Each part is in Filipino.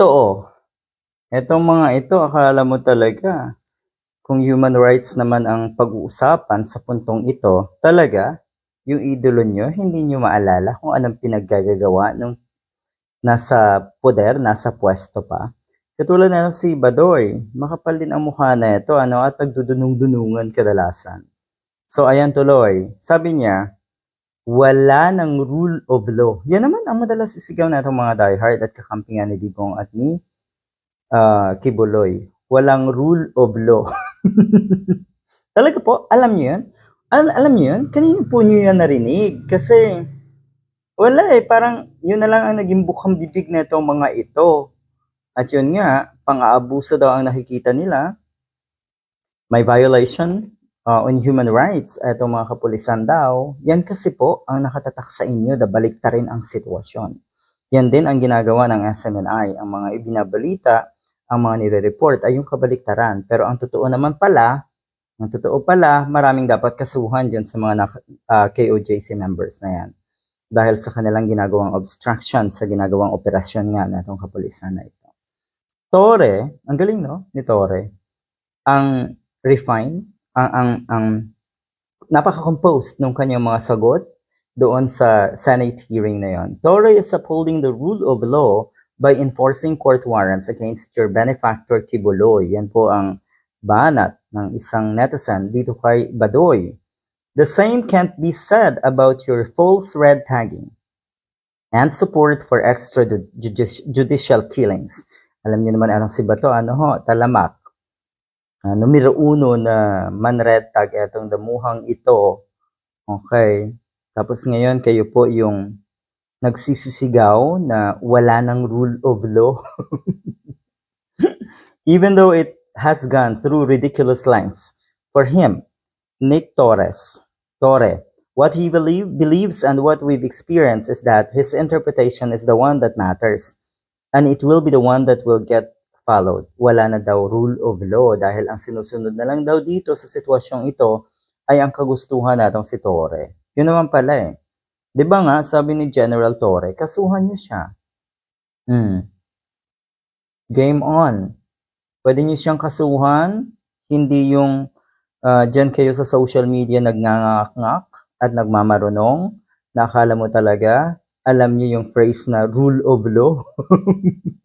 Totoo. Etong mga ito, akala mo talaga, kung human rights naman ang pag-uusapan sa puntong ito, talaga, yung idolo nyo, hindi nyo maalala kung anong pinaggagawa nung nasa poder, nasa pwesto pa. Katulad na si Badoy, makapal din ang mukha na ito, ano, at nagdudunong-dunungan kadalasan. So, ayan tuloy. Sabi niya, wala ng rule of law. Yan naman ang madalas isigaw na itong mga diehard at kakampingan ni Digong at ni ah, Kibuloy. Walang rule of law. Talaga po, alam niyo yun? Al- alam niyo yun? Kanino po niyo yan narinig? Kasi, wala eh, parang yun na lang ang naging bukang bibig na itong mga ito. At yun nga, pang-aabuso daw ang nakikita nila. May violation uh, on human rights. Itong mga kapulisan daw. Yan kasi po ang nakatatak sa inyo na baliktarin ang sitwasyon. Yan din ang ginagawa ng SMNI. Ang mga ibinabalita, ang mga nire-report ay yung kabaliktaran. Pero ang totoo naman pala, ang totoo pala, maraming dapat kasuhan dyan sa mga nak- ah, KOJC members na yan. Dahil sa kanilang ginagawang obstruction sa ginagawang operasyon nga na itong kapulisan na ito. Tore, ang galing no, ni Tore. Ang refine, ang, ang, ang napaka-composed ng kanyang mga sagot doon sa Senate hearing na yon. Torre is upholding the rule of law by enforcing court warrants against your benefactor Kibuloy. Yan po ang banat ng isang netizen dito kay Badoy. The same can't be said about your false red tagging and support for extrajudicial killings. Alam niyo naman anong si Bato, ano ho, talamak. Uh, numero uno na man-red tag etong damuhang ito. Okay. Tapos ngayon kayo po yung nagsisisigaw na wala ng rule of law. Even though it has gone through ridiculous lengths. For him, Nick Torres, Torre, what he believe, believes and what we've experienced is that his interpretation is the one that matters. And it will be the one that will get followed. Wala na daw rule of law dahil ang sinusunod na lang daw dito sa sitwasyong ito ay ang kagustuhan natong si Torre. Yun naman pala eh. Ba nga, sabi ni General Torre, kasuhan niyo siya. Hmm. Game on. Pwede niyo siyang kasuhan, hindi yung uh, dyan kayo sa social media nagnangangak at nagmamarunong, na akala mo talaga, alam niyo yung phrase na rule of law.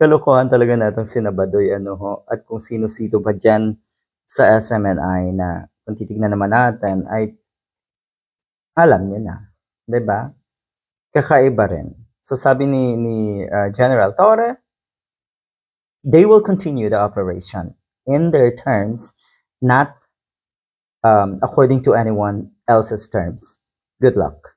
Kalokohan talaga natong sinabadoy ano ho, at kung sino-sino ba dyan sa SMNI na kung titignan naman natin ay alam niya na. 'di ba? Kakaiba rin. So sabi ni, ni uh, General Torre, they will continue the operation in their terms, not um, according to anyone else's terms. Good luck.